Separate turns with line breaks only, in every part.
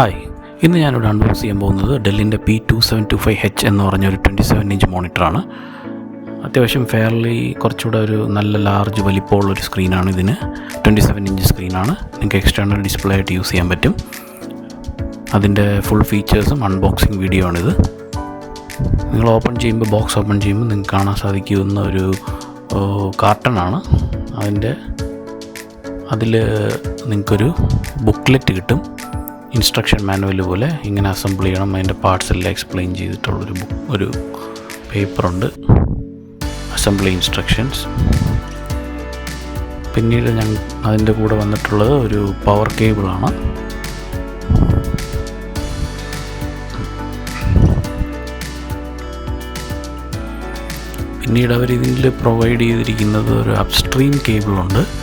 Hi. ഇന്ന് ഞാനിവിടെ unbox ചെയ്യാൻ പോകുന്നത് ഡെല്ലിന്റെ P two seven two five H എന്ന് പറഞ്ഞ ഒരു ട്വന്റി സെവൻ ഇഞ്ച് മോണിറ്ററാണ്. അത്യാവശ്യം ഫെയർലി കുറച്ചുകൂടെ ഒരു നല്ല ലാർജ് വലിപ്പമുള്ള ഒരു സ്ക്രീനാണ് ഇതിന്. ട്വന്റി സെവൻ ഇഞ്ച് സ്ക്രീനാണ് നിങ്ങൾക്ക് എക്സ്റ്റേണൽ ഡിസ്പ്ലേ ആയിട്ട് യൂസ് ചെയ്യാൻ പറ്റും. അതിന്റെ ഫുൾ ഫീച്ചേഴ്സും അൺബോക്സിങ് വീഡിയോ ആണിത്. നിങ്ങൾ ഓപ്പൺ ചെയ്യുമ്പോൾ ബോക്സ് ഓപ്പൺ ചെയ്യുമ്പോൾ നിങ്ങൾക്ക് കാണാൻ സാധിക്കുന്ന ഒരു കാർട്ടണാണ് അതിന്റെ അതിൽ നിങ്ങൾക്കൊരു ബുക്ക്ലെറ്റ് കിട്ടും. ഇൻസ്ട്രക്ഷൻ മാനുവൽ പോലെ ഇങ്ങനെ അസംബിൾ ചെയ്യണം. അതിന്റെ പാർട്സ് എല്ലാം എക്സ്പ്ലെയിൻ ചെയ്തിട്ടുള്ളൊരു ബുക്ക് ഒരു പേപ്പറുണ്ട്. Assembly instructions. പിന്നീട് ഞാൻ അതിന്റെ കൂടെ വന്നിട്ടുള്ളത് ഒരു പവർ കേബിളാണ്. പിന്നീട് അവർ ഇതിൽ പ്രൊവൈഡ് ചെയ്തിരിക്കുന്നത് ഒരു അപ്സ്ട്രീം കേബിളുണ്ട്.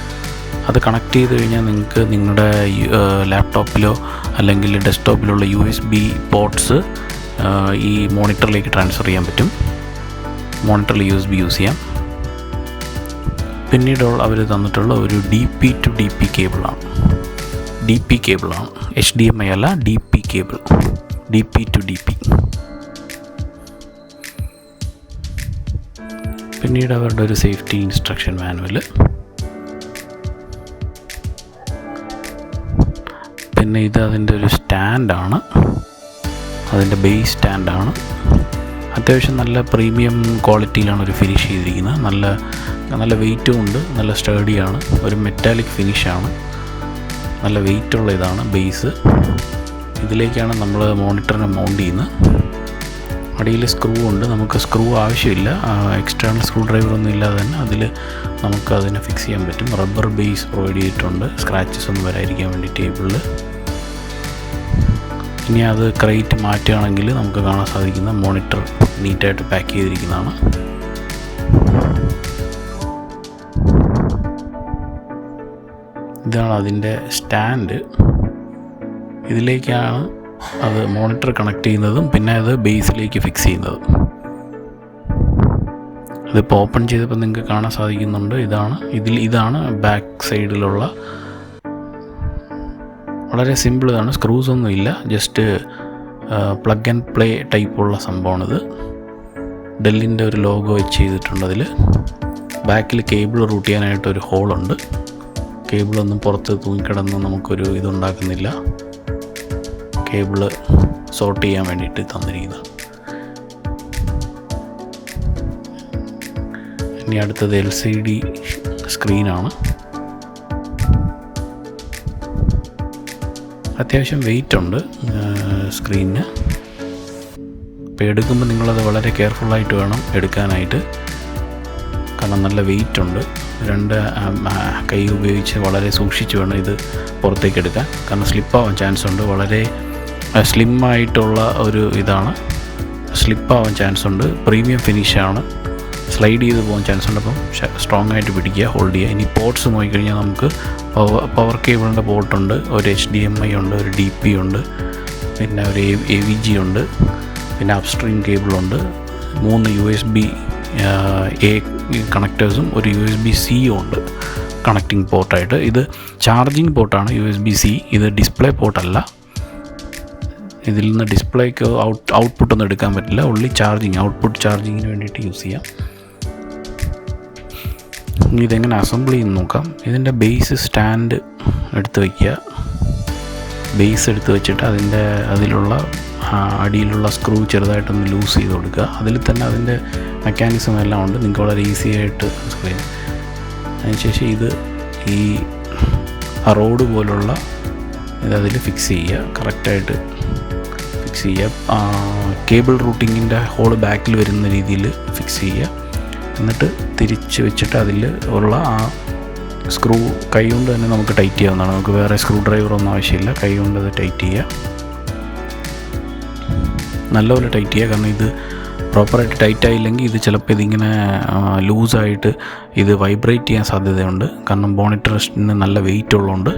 അത് കണക്ട് ചെയ്ത് കഴിഞ്ഞാൽ നിങ്ങൾക്ക് നിങ്ങളുടെ ലാപ്ടോപ്പിലോ അല്ലെങ്കിൽ ഡെസ്ക്ടോപ്പിലുള്ള യു എസ് ബി പോർട്ട്സ് ഈ മോണിറ്ററിലേക്ക് ട്രാൻസ്ഫർ ചെയ്യാൻ പറ്റും. മോണിറ്ററിൽ യു എസ് ബി യൂസ് ചെയ്യാം. പിന്നീട് അവർ തന്നിട്ടുള്ള ഒരു D P to D P കേബിളാണ് D P കേബിളാണ് എച്ച് ഡി എം ഐ അല്ല D P cable D P to D P പിന്നീട് അവരുടെ ഒരു സേഫ്റ്റി ഇൻസ്ട്രക്ഷൻ മാനുവൽ പിന്നെ ഇത് അതിന്റെ ഒരു സ്റ്റാൻഡാണ്. അതിന്റെ ബേസ് സ്റ്റാൻഡാണ്. അത്യാവശ്യം നല്ല പ്രീമിയം ക്വാളിറ്റിയിലാണ് ഒരു ഫിനിഷ് ചെയ്തിരിക്കുന്നത്. നല്ല നല്ല വെയിറ്റും ഉണ്ട്. നല്ല സ്റ്റേഡിയാണ്. ഒരു മെറ്റാലിക് ഫിനിഷാണ്. നല്ല വെയിറ്റുള്ള ഇതാണ് ബേസ്. ഇതിലേക്കാണ് നമ്മൾ മോണിറ്ററിനെ മൗണ്ട് ചെയ്യുന്നത്. അടിയിൽ സ്ക്രൂ ഉണ്ട്. നമുക്ക് സ്ക്രൂ ആവശ്യമില്ല. എക്സ്റ്റേണൽ സ്ക്രൂ ഡ്രൈവർ ഒന്നും ഇല്ലാതെ തന്നെ അതിൽ നമുക്ക് അതിനെ ഫിക്സ് ചെയ്യാൻ പറ്റും. റബ്ബർ ബേസ് പ്രൊവൈഡ് ചെയ്തിട്ടുണ്ട്. സ്ക്രാച്ചസ് ഒന്നും വരാതിരിക്കാൻ വേണ്ടി ടേബിളിൽ. ഇനി അത് ക്രൈറ്റ് മാറ്റുകയാണെങ്കിൽ നമുക്ക് കാണാൻ സാധിക്കുന്ന മോണിറ്റർ നീറ്റായിട്ട് പാക്ക് ചെയ്തിരിക്കുന്നതാണ്. ഇതാണ് അതിന്റെ സ്റ്റാൻഡ് ഇതിലേക്കാണ് അത് മോണിറ്റർ കണക്ട് ചെയ്യുന്നതും പിന്നെ അത് ബേസിലേക്ക് ഫിക്സ് ചെയ്യുന്നതും. ഇതിപ്പോൾ ഓപ്പൺ ചെയ്തപ്പോൾ നിങ്ങൾക്ക് കാണാൻ സാധിക്കുന്നുണ്ട്. ഇതാണ് ഇതിൽ ഇതാണ് ബാക്ക് സൈഡിലുള്ള വളരെ സിമ്പിൾ ഇതാണ് സ്ക്രൂസ് ഒന്നും ഇല്ല ജസ്റ്റ് പ്ലഗ് ആൻഡ് പ്ലേ ടൈപ്പുള്ള സംഭവമാണിത്. ഡെല്ലിന്റെ ഒരു ലോഗോ വെച്ച് ചെയ്തിട്ടുണ്ട് അതിൽ ബാക്കിൽ കേബിൾ റൂട്ട് ചെയ്യാനായിട്ട് ഒരു ഹോളുണ്ട് കേബിളൊന്നും പുറത്ത് തൂങ്ങിക്കിടന്ന് നമുക്കൊരു ഇതുണ്ടാക്കുന്നില്ല. കേബിൾ സോർട്ട് ചെയ്യാൻ വേണ്ടിയിട്ട് തന്നിരിക്കുന്നത് ഇനി അടുത്തത് എൽ സി ഡി സ്ക്രീനാണ് അത്യാവശ്യം വെയിറ്റ് ഉണ്ട് സ്ക്രീനിന് ഇപ്പോൾ എടുക്കുമ്പോൾ നിങ്ങളത് വളരെ കെയർഫുള്ളായിട്ട് വേണം എടുക്കാനായിട്ട്. കാരണം നല്ല വെയിറ്റ് ഉണ്ട്. രണ്ട് കൈ ഉപയോഗിച്ച് വളരെ സൂക്ഷിച്ച് വേണം ഇത് പുറത്തേക്ക് എടുക്കാൻ. കാരണം സ്ലിപ്പാവാൻ ചാൻസ് ഉണ്ട്. വളരെ സ്ലിം ആയിട്ടുള്ള ഒരു ഇതാണ്. സ്ലിപ്പാവാൻ ചാൻസ് ഉണ്ട്. പ്രീമിയം ഫിനിഷാണ് സ്ലൈഡ് ചെയ്ത് പോകാൻ ചാൻസ് ഉണ്ട്. അപ്പം സ്ട്രോങ് ആയിട്ട് പിടിക്കുക ഹോൾഡ് ചെയ്യുക. ഇനി പോർട്സ് നോക്കിക്കഴിഞ്ഞാൽ നമുക്ക് പവർ പവർ കേബിളിന്റെ പോർട്ടുണ്ട് ഒരു എച്ച് ഡി എം ഐ ഉണ്ട് ഒരു ഡി പി ഉണ്ട് പിന്നെ ഒരു എ വി ജി ഉണ്ട് പിന്നെ അപ്സ്ട്രീം കേബിളുണ്ട് മൂന്ന് യു എസ് ബി എ കണക്റ്റേഴ്സും ഒരു യു എസ് ബി സിയും ഉണ്ട് കണക്റ്റിംഗ് പോർട്ടായിട്ട് ഇത് ചാർജിങ് പോർട്ടാണ് യു എസ് ബി സി ഇത് ഡിസ്പ്ലേ പോർട്ടല്ല ഇതിൽ നിന്ന് ഡിസ്പ്ലേക്ക് ഔട്ട് ഔട്ട്പുട്ടൊന്നും എടുക്കാൻ പറ്റില്ല. ഉള്ളി ചാർജിങ് ഔട്ട്പുട്ട് ചാർജിങ്ങിന് വേണ്ടിയിട്ട് യൂസ് ചെയ്യാം. ഇതെങ്ങനെ അസംബിൾ ചെയ്യുന്ന നോക്കാം. ഇതിന്റെ ബേസ് സ്റ്റാൻഡ് എടുത്ത് വയ്ക്കുക ബേസ് എടുത്ത് വെച്ചിട്ട് അതിന്റെ അതിലുള്ള അടിയിലുള്ള സ്ക്രൂ ചെറുതായിട്ടൊന്ന് ലൂസ് ചെയ്ത് കൊടുക്കുക. അതിൽ തന്നെ അതിന്റെ മെക്കാനിസം എല്ലാം ഉണ്ട്. നിങ്ങൾക്ക് വളരെ ഈസി ആയിട്ട് സ്ക്രീൻ അതിനുശേഷം ഇത് ഈ റോഡ് പോലുള്ള ഇത് അതിൽ ഫിക്സ് ചെയ്യുക. കറക്റ്റായിട്ട് ഫിക്സ് ചെയ്യുക. കേബിൾ റൂട്ടിങ്ങിന്റെ ഹോൾ ബാക്കിൽ വരുന്ന രീതിയിൽ ഫിക്സ് ചെയ്യുക. എന്നിട്ട് തിരിച്ച് വെച്ചിട്ട് അതിൽ ഉള്ള ആ സ്ക്രൂ കൈ കൊണ്ട് തന്നെ നമുക്ക് ടൈറ്റ് ചെയ്യാവുന്നതാണ്. നമുക്ക് വേറെ സ്ക്രൂ ഡ്രൈവർ ഒന്നും ആവശ്യമില്ല. കൈ കൊണ്ട് അത് ടൈറ്റ് ചെയ്യുക. നല്ലപോലെ ടൈറ്റ് ചെയ്യുക. കാരണം ഇത് പ്രോപ്പറായിട്ട് ടൈറ്റ് ആയില്ലെങ്കിൽ ഇത് ചിലപ്പോൾ ഇതിങ്ങനെ ലൂസായിട്ട് ഇത് വൈബ്രേറ്റ് ചെയ്യാൻ സാധ്യതയുണ്ട്. കാരണം ബോണിറ്ററിന് നല്ല വെയിറ്റ് ഉള്ളതുകൊണ്ട്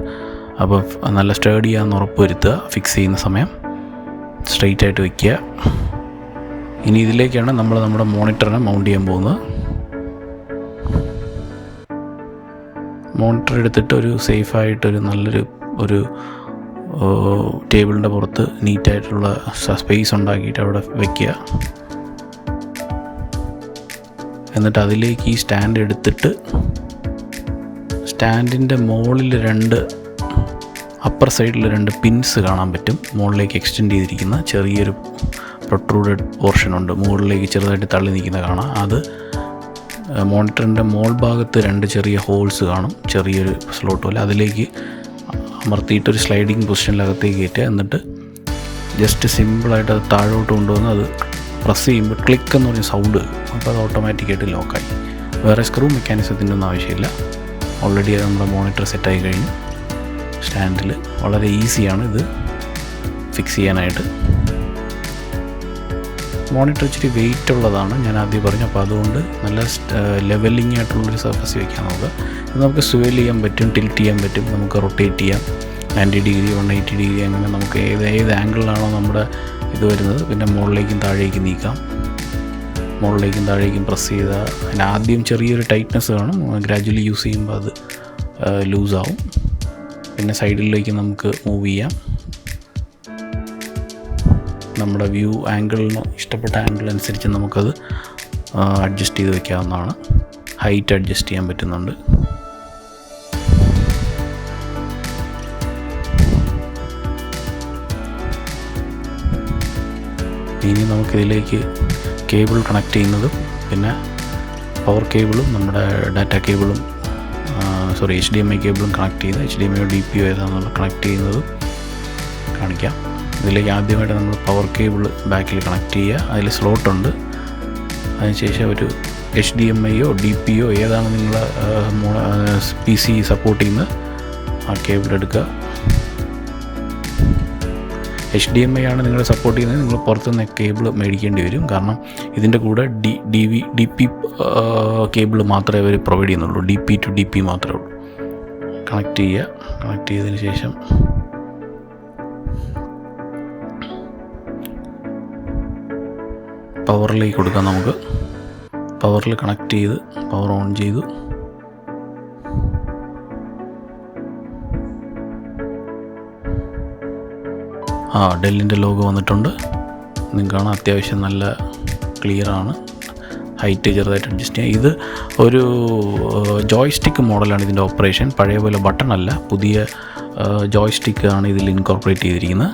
അപ്പോൾ നല്ല സ്റ്റേഡി ചെയ്യാമെന്ന് ഉറപ്പ് വരുത്തുക ഫിക്സ് ചെയ്യുന്ന സമയം സ്ട്രെയിറ്റ് ആയിട്ട് വയ്ക്കുക ഇനി ഇതിലേക്കാണ് നമ്മൾ നമ്മുടെ മോണിറ്ററിനെ മൗണ്ട് ചെയ്യാൻ പോകുന്നത്. മോണിറ്റർ എടുത്തിട്ട് ഒരു സേഫായിട്ടൊരു നല്ലൊരു ഒരു ടേബിളിന്റെ പുറത്ത് നീറ്റായിട്ടുള്ള സ്പേസ് ഉണ്ടാക്കിയിട്ട് അവിടെ വയ്ക്കുക എന്നിട്ട് അതിലേക്ക് ഈ സ്റ്റാൻഡ് എടുത്തിട്ട് സ്റ്റാൻഡിന്റെ മുകളിൽ രണ്ട് അപ്പർ സൈഡിൽ രണ്ട് പിൻസ് കാണാൻ പറ്റും. മുകളിലേക്ക് എക്സ്റ്റെൻഡ് ചെയ്തിരിക്കുന്ന ചെറിയൊരു പ്രൊട്രൂഡഡ് പോർഷൻ ഉണ്ട്. മുകളിലേക്ക് ചെറുതായിട്ട് തള്ളി നിൽക്കുന്ന കാണാം. അത് മോണിറ്ററിന്റെ മോൾ ഭാഗത്ത് രണ്ട് ചെറിയ ഹോൾസ് കാണും. ചെറിയൊരു സ്ലോട്ട് പോലെ. അതിലേക്ക് അമർത്തിയിട്ടൊരു സ്ലൈഡിങ് പൊസിഷനിലകത്തേക്ക് കയറ്റുക. എന്നിട്ട് ജസ്റ്റ് സിമ്പിളായിട്ട് അത് താഴോട്ട് കൊണ്ടുവന്ന് അത് പ്രസ് ചെയ്യുമ്പോൾ ക്ലിക്ക് എന്ന് പറഞ്ഞ സൗണ്ട് അപ്പോൾ അത് ഓട്ടോമാറ്റിക്കായിട്ട് ലോക്കായി വേറെ സ്ക്രൂ മെക്കാനിസത്തിന്റെ ഒന്നും ആവശ്യമില്ല. ഓൾറെഡി അത് നമ്മുടെ മോണിറ്റർ സെറ്റായി കഴിഞ്ഞു. സ്റ്റാൻഡിൽ വളരെ ഈസിയാണ് ഇത് ഫിക്സ് ചെയ്യാനായിട്ട്. മോണിറ്റർ ഇച്ചിരി വെയിറ്റ് ഉള്ളതാണ്. ഞാൻ ആദ്യം പറഞ്ഞു അപ്പോൾ അതുകൊണ്ട് നല്ല ലെവലിംഗ് ആയിട്ടുള്ളൊരു സർഫസ് വയ്ക്കാൻ ഇത് നമുക്ക് സ്വേൽ ചെയ്യാൻ പറ്റും ടിൽറ്റ് ചെയ്യാൻ പറ്റും നമുക്ക് റൊട്ടേറ്റ് ചെയ്യാം. Ninety degree one eighty degree അങ്ങനെ നമുക്ക് ഏത് ഏത് ആംഗിളിലാണോ നമ്മുടെ ഇത് വരുന്നത് പിന്നെ മുകളിലേക്കും താഴേക്കും നീക്കാം. മുകളിലേക്കും താഴേക്കും പ്രസ് ചെയ്താൽ അതിന് ആദ്യം ചെറിയൊരു ടൈറ്റ്നസ് കാണും ഗ്രാജുവലി യൂസ് ചെയ്യുമ്പോൾ അത് ലൂസാവും പിന്നെ സൈഡിലേക്ക് നമുക്ക് മൂവ് ചെയ്യാം. നമ്മുടെ വ്യൂ ആംഗിളിന് ഇഷ്ടപ്പെട്ട ആംഗിൾ അനുസരിച്ച് നമുക്കത് അഡ്ജസ്റ്റ് ചെയ്ത് വയ്ക്കാവുന്നതാണ് ഹൈറ്റ് അഡ്ജസ്റ്റ് ചെയ്യാൻ പറ്റുന്നുണ്ട്. ഇനി നമുക്കിതിലേക്ക് കേബിൾ കണക്ട് ചെയ്യുന്നതും പിന്നെ പവർ കേബിളും നമ്മുടെ data കേബിളും sorry H D M I കേബിളും connect ചെയ്യുന്നത് H D M I D P ഏതാണെന്നുള്ള connect ചെയ്യുന്നതും കാണിക്കാം. ഇതിലേക്ക് ആദ്യമായിട്ട് നമ്മൾ പവർ കേബിൾ ബാക്കിൽ കണക്ട് ചെയ്യുക. അതിൽ സ്ലോട്ടുണ്ട് അതിനുശേഷം ഒരു എച്ച് ഡി എം ഐയോ ഡി പി ഒ ഏതാണ് നിങ്ങൾ പി സി സപ്പോർട്ട് ചെയ്യുന്നത്? ആ കേബിൾ എടുക്കുക. എച്ച് ഡി എം ഐ ആണ് നിങ്ങൾ സപ്പോർട്ട് ചെയ്യുന്നത്. നിങ്ങൾ പുറത്തുനിന്ന് കേബിൾ മേടിക്കേണ്ടി വരും. കാരണം ഇതിന്റെ കൂടെ D D V D P cable മാത്രമേ അവർ പ്രൊവൈഡ് ചെയ്യുന്നുള്ളൂ. D P to D P മാത്രമേ ഉള്ളൂ. കണക്ട് ചെയ്യുക. കണക്ട് ചെയ്തതിന് ശേഷം പവറിലേക്ക് കൊടുക്കാം നമുക്ക്. പവറിൽ കണക്ട് ചെയ്ത് പവർ ഓൺ ചെയ്തു. ആ ഡെല്ലിന്റെ ലോഗോ വന്നിട്ടുണ്ട്. നിങ്ങൾക്ക് കാണാൻ അത്യാവശ്യം നല്ല ക്ലിയറാണ് ഹൈറ്റ് ചെറുതായിട്ട് അഡ്ജസ്റ്റ് ചെയ്യാം. ഇത് ഒരു ജോയ്സ്റ്റിക്ക് മോഡലാണ് ഇതിന്റെ ഓപ്പറേഷൻ പഴയ പോലെ ബട്ടൺ അല്ല പുതിയ ജോയ്സ്റ്റിക്ക് ആണ് ഇതിൽ ഇൻകോർപ്പറേറ്റ് ചെയ്തിരിക്കുന്നത്.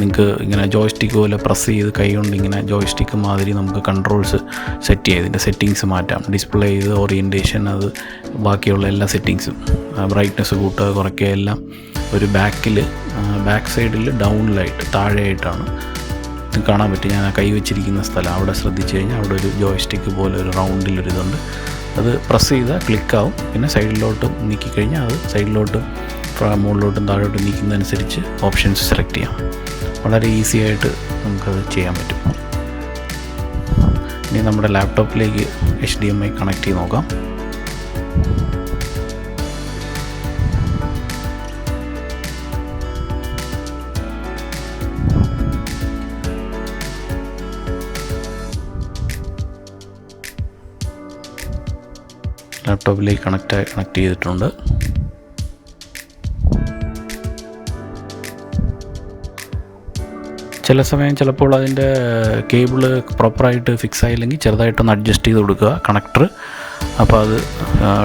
നിങ്ങൾക്ക് ഇങ്ങനെ ജോയ്സ്റ്റിക്ക് പോലെ പ്രസ് ചെയ്ത് കൈ കൊണ്ട് ഇങ്ങനെ ജോയ്സ്റ്റിക്ക് മാതിരി നമുക്ക് കൺട്രോൾസ് സെറ്റ് ചെയ്യാം. ഇതിന്റെ സെറ്റിങ്സ് മാറ്റാം. ഡിസ്പ്ലേ ചെയ്ത് ഓറിയന്റേഷൻ അത് ബാക്കിയുള്ള എല്ലാ സെറ്റിങ്സും ബ്രൈറ്റ്നസ് കൂട്ടുക കുറയ്ക്കുക എല്ലാം ഒരു ബാക്കിൽ ബാക്ക് സൈഡിൽ ഡൗണിലായിട്ട് താഴെയായിട്ടാണ്. കാണാൻ പറ്റും. ഞാൻ കൈ വെച്ചിരിക്കുന്ന സ്ഥലം അവിടെ ശ്രദ്ധിച്ചു കഴിഞ്ഞാൽ അവിടെ ഒരു ജോയ്സ്റ്റിക്ക് പോലെ ഒരു റൗണ്ടിലൊരു ഇതുണ്ട്. അത് പ്രസ് ചെയ്താൽ ക്ലിക്കാവും പിന്നെ സൈഡിലോട്ട് നീക്കിക്കഴിഞ്ഞാൽ അത് സൈഡിലോട്ടും മുകളിലോട്ടും താഴോട്ടും നീക്കുന്നതനുസരിച്ച് ഓപ്ഷൻസ് സെലക്ട് ചെയ്യാം. വളരെ ഈസി ആയിട്ട് നമുക്കത് ചെയ്യാൻ പറ്റും. ഇനി നമ്മുടെ ലാപ്ടോപ്പിലേക്ക് H D M I connect ചെയ്ത് നോക്കാം. ലാപ്ടോപ്പിലേക്ക് കണക്റ്റ് കണക്ട് ചെയ്തിട്ടുണ്ട്. ചില സമയം ചിലപ്പോൾ അതിന്റെ കേബിൾ പ്രോപ്പറായിട്ട് ഫിക്സ് ആയില്ലെങ്കിൽ ചെറുതായിട്ടൊന്ന് അഡ്ജസ്റ്റ് ചെയ്ത് കൊടുക്കുക കണക്ടർ. അപ്പോൾ അത്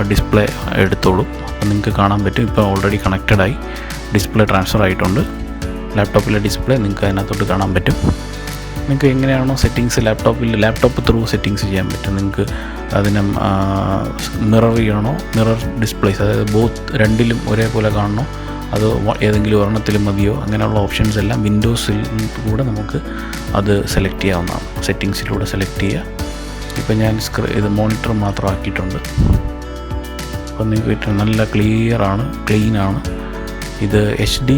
ഡിസ്പ്ലേ എടുത്തോളും. നിങ്ങൾക്ക് കാണാൻ പറ്റും. ഇപ്പോൾ ഓൾറെഡി കണക്റ്റഡായി ഡിസ്പ്ലേ ട്രാൻസ്ഫർ ആയിട്ടുണ്ട്. ലാപ്ടോപ്പിലെ ഡിസ്പ്ലേ നിങ്ങൾക്ക് അതിനകത്തോട്ട് കാണാൻ പറ്റും. നിങ്ങൾക്ക് എങ്ങനെയാണോ സെറ്റിങ്സ് ലാപ്ടോപ്പിൽ ലാപ്ടോപ്പ് ത്രൂ സെറ്റിങ്സ് ചെയ്യാൻ പറ്റും. നിങ്ങൾക്ക് അതിനെ മിറർ ചെയ്യണോ? മിറർ ഡിസ്പ്ലേസ് അതായത് ബോത്ത് രണ്ടിലും ഒരേപോലെ കാണണോ? അത് ഏതെങ്കിലും ഒരെണ്ണത്തിൽ മതിയോ? അങ്ങനെയുള്ള ഓപ്ഷൻസ് എല്ലാം വിൻഡോസിൽ കൂടെ നമുക്ക് അത് സെലക്ട് ചെയ്യാവുന്നതാണ്. സെറ്റിങ്സിലൂടെ സെലക്ട് ചെയ്യുക. ഇപ്പം ഞാൻ സ്ക്രീ ഇത് മോണിറ്റർ മാത്രം ആക്കിയിട്ടുണ്ട് അപ്പോൾ നിങ്ങൾക്ക് നല്ല ക്ലിയറാണ് ക്ലീനാണ് ഇത് എച്ച് ഡി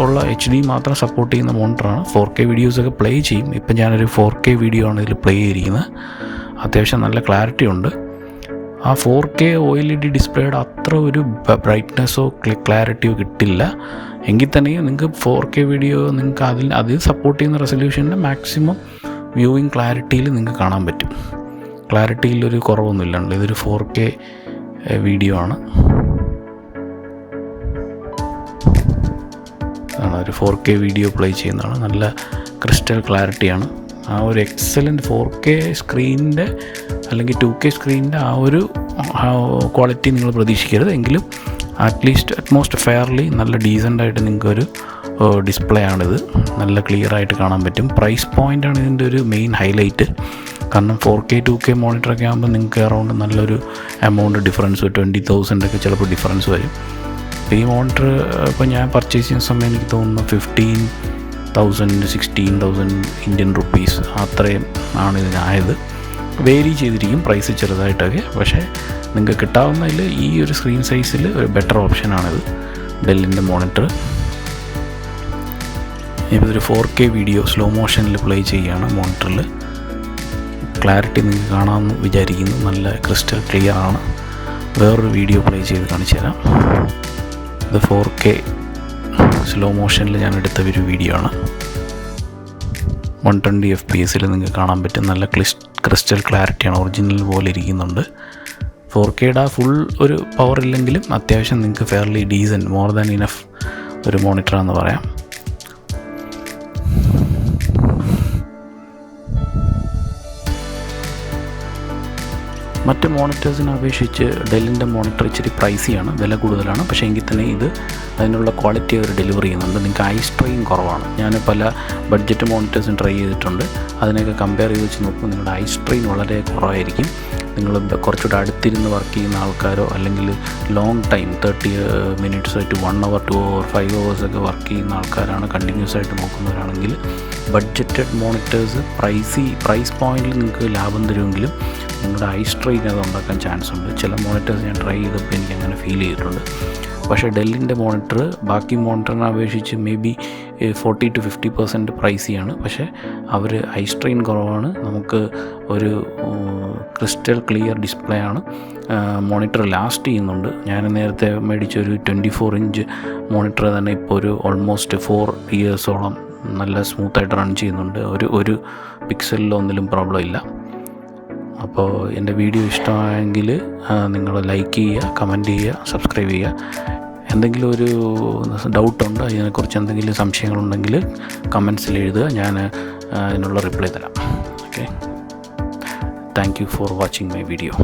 ഉള്ള എച്ച് ഡി മാത്രം സപ്പോർട്ട് ചെയ്യുന്ന മോണിറ്ററാണ് ഫോർ കെ വീഡിയോസൊക്കെ പ്ലേ ചെയ്യും. ഇപ്പം ഞാനൊരു ഫോർ കെ വീഡിയോ ആണ് ഇതിൽ പ്ലേ ചെയ്തിരിക്കുന്നത്. അത്യാവശ്യം നല്ല ക്ലാരിറ്റി ഉണ്ട്. ആ four K O L E D ഡിസ്പ്ലേയുടെ അത്ര ഒരു ബ്രൈറ്റ്നെസ്സോ ക്ലാരിറ്റിയോ കിട്ടില്ല. എങ്കിൽ തന്നെയും നിങ്ങൾക്ക് ഫോർ കെ വീഡിയോ നിങ്ങൾക്ക് അതിൽ അതിൽ സപ്പോർട്ട് ചെയ്യുന്ന റെസൊല്യൂഷന്റെ മാക്സിമം വ്യൂവിങ് ക്ലാരിറ്റിയിൽ നിങ്ങൾക്ക് കാണാൻ പറ്റും. ക്ലാരിറ്റിയിൽ ഒരു കുറവൊന്നുമില്ല. ഇതൊരു ഫോർ കെ വീഡിയോ ആണ്. ഒരു ഫോർ കെ വീഡിയോ പ്ലേ ചെയ്യുന്നതാണ്. നല്ല ക്രിസ്റ്റൽ ക്ലാരിറ്റിയാണ് ആ ഒരു എക്സലന്റ് ഫോർ കെ സ്ക്രീനിന്റെ അല്ലെങ്കിൽ ടു കെ സ്ക്രീനിന്റെ ആ ഒരു ക്വാളിറ്റി നിങ്ങൾ പ്രതീക്ഷിക്കരുത്. എങ്കിലും അറ്റ്ലീസ്റ്റ് അറ്റ്മോസ്റ്റ് ഫെയർലി നല്ല ഡീസന്റായിട്ട് നിങ്ങൾക്കൊരു ഡിസ്പ്ലേ ആണിത്. നല്ല ക്ലിയർ ആയിട്ട് കാണാൻ പറ്റും. പ്രൈസ് പോയിന്റാണ് ഇതിന്റെ ഒരു മെയിൻ ഹൈലൈറ്റ് കാരണം ഫോർ കെ ടു കെ മോണിറ്ററൊക്കെ ആകുമ്പോൾ നിങ്ങൾക്ക് അറൗണ്ട് നല്ലൊരു എമൗണ്ട് ഡിഫറൻസ് ട്വന്റി തൗസൻഡ് ഒക്കെ ചിലപ്പോൾ ഡിഫറൻസ് വരും. ഈ മോണിറ്റർ ഇപ്പോൾ ഞാൻ പർച്ചേസ് ചെയ്യുന്ന സമയം എനിക്ക് തോന്നുന്നു fifteen thousand sixteen thousand Indian rupees അത്രയും ആണ് ഇതിനായത് വേരി ചെയ്തിരിക്കും പ്രൈസ് ചെറുതായിട്ടൊക്കെ. പക്ഷേ നിങ്ങൾക്ക് കിട്ടാവുന്നതിൽ ഈ ഒരു സ്ക്രീൻ സൈസിൽ ഒരു ബെറ്റർ ഓപ്ഷനാണിത് ഡെല്ലിന്റെ മോണിറ്റർ ഇപ്പോൾ ഒരു ഫോർ കെ വീഡിയോ സ്ലോ മോഷനിൽ പ്ലേ ചെയ്യുകയാണ് മോണിറ്ററിൽ ക്ലാരിറ്റി നിങ്ങൾക്ക് കാണാമെന്ന് വിചാരിക്കുന്നു. നല്ല ക്രിസ്റ്റൽ ക്ലിയർ ആണ്. വേറൊരു വീഡിയോ പ്ലേ ചെയ്ത് കാണിച്ചു തരാം ഇത് ഫോർ കെ സ്ലോ മോഷനിൽ ഞാൻ എടുത്ത ഒരു വീഡിയോ ആണ് വൺ ട്വന്റി എഫ് പി എസിൽ നിങ്ങൾക്ക് കാണാൻ പറ്റും. നല്ല ക്ലിസ് ക്രിസ്റ്റൽ ക്ലാരിറ്റിയാണ്. ഒറിജിനൽ പോലെ ഇരിക്കുന്നുണ്ട്. ഫോർ കെയുടെ ഫുൾ ഒരു പവർ ഇല്ലെങ്കിലും അത്യാവശ്യം നിങ്ങൾക്ക് fairly decent more than enough ഒരു മോണിറ്ററാണെന്ന് പറയാം. മറ്റ് മോണിറ്റേഴ്സിനെ അപേക്ഷിച്ച് ഡെല്ലിന്റെ മോണിറ്റർ ഇച്ചിരി പ്രൈസിയാണ് വില കൂടുതലാണ്. പക്ഷേ എങ്കിൽ തന്നെ ഇത് അതിനുള്ള ക്വാളിറ്റി അവർ ഡെലിവറി ചെയ്യുന്നുണ്ട്. നിങ്ങൾക്ക് ഐ സ്ട്രെയിൻ കുറവാണ്. ഞാൻ പല ബഡ്ജറ്റ് മോണിറ്റേഴ്സും ട്രൈ ചെയ്തിട്ടുണ്ട്. അതിനൊക്കെ കമ്പയർ ചെയ്ത് വെച്ച് നോക്കുമ്പോൾ നിങ്ങളുടെ ഐ സ്ട്രെയിൻ വളരെ കുറവായിരിക്കും. നിങ്ങൾ കുറച്ചുകൂടെ അടുത്തിരുന്ന് വർക്ക് ചെയ്യുന്ന ആൾക്കാരോ അല്ലെങ്കിൽ long time thirty minutes to one hour two hour five hours ഒക്കെ വർക്ക് ചെയ്യുന്ന ആൾക്കാരാണ് കണ്ടിന്യൂസ് ആയിട്ട് നോക്കുന്നവരാണെങ്കിൽ ബഡ്ജറ്റഡ് മോണിറ്റേഴ്സ് പ്രൈസി പ്രൈസ് പോയിന്റിൽ നിങ്ങൾക്ക് ലാഭം തരുമെങ്കിലും നിങ്ങളുടെ ഐ സ്ട്രെയിൻ അത് ഉണ്ടാക്കാൻ ചാൻസ് ഉണ്ട്. ചില മോണിറ്റേഴ്സ് ഞാൻ ട്രൈ ചെയ്തപ്പോൾ എനിക്ക് അങ്ങനെ ഫീൽ ചെയ്തിട്ടുണ്ട്. പക്ഷേ ഡെല്ലിന്റെ മോണിറ്റർ ബാക്കി മോണിറ്ററിനെ അപേക്ഷിച്ച് maybe forty to fifty percent പ്രൈസിയാണ് പക്ഷേ അവർ ഐ സ്ട്രെയിൻ കുറവാണ്. നമുക്ക് ഒരു ക്രിസ്റ്റൽ ക്ലിയർ ഡിസ്പ്ലേ ആണ്. മോണിറ്റർ ലാസ്റ്റ് ചെയ്യുന്നുണ്ട്. ഞാൻ നേരത്തെ മേടിച്ച ഒരു ട്വന്റി ഫോർ ഇഞ്ച് മോണിറ്റർ തന്നെ ഇപ്പോൾ ഒരു ഓൾമോസ്റ്റ് ഫോർ ഇയേഴ്സോളം നല്ല സ്മൂത്തായിട്ട് റൺ ചെയ്യുന്നുണ്ട്. ഒരു ഒരു പിക്സലിലൊന്നിലും പ്രോബ്ലം ഇല്ല. അപ്പോൾ എന്റെ വീഡിയോ ഇഷ്ടമായെങ്കിൽ നിങ്ങൾ ലൈക്ക് ചെയ്യുക കമന്റ് ചെയ്യുക സബ്സ്ക്രൈബ് ചെയ്യുക. എന്തെങ്കിലും ഒരു ഡൗട്ടുണ്ട് അതിനെക്കുറിച്ച് എന്തെങ്കിലും സംശയങ്ങളുണ്ടെങ്കിൽ കമൻസിൽ എഴുതുക. ഞാൻ അതിനുള്ള റിപ്ലൈ തരാം. Okay thank you for watching my video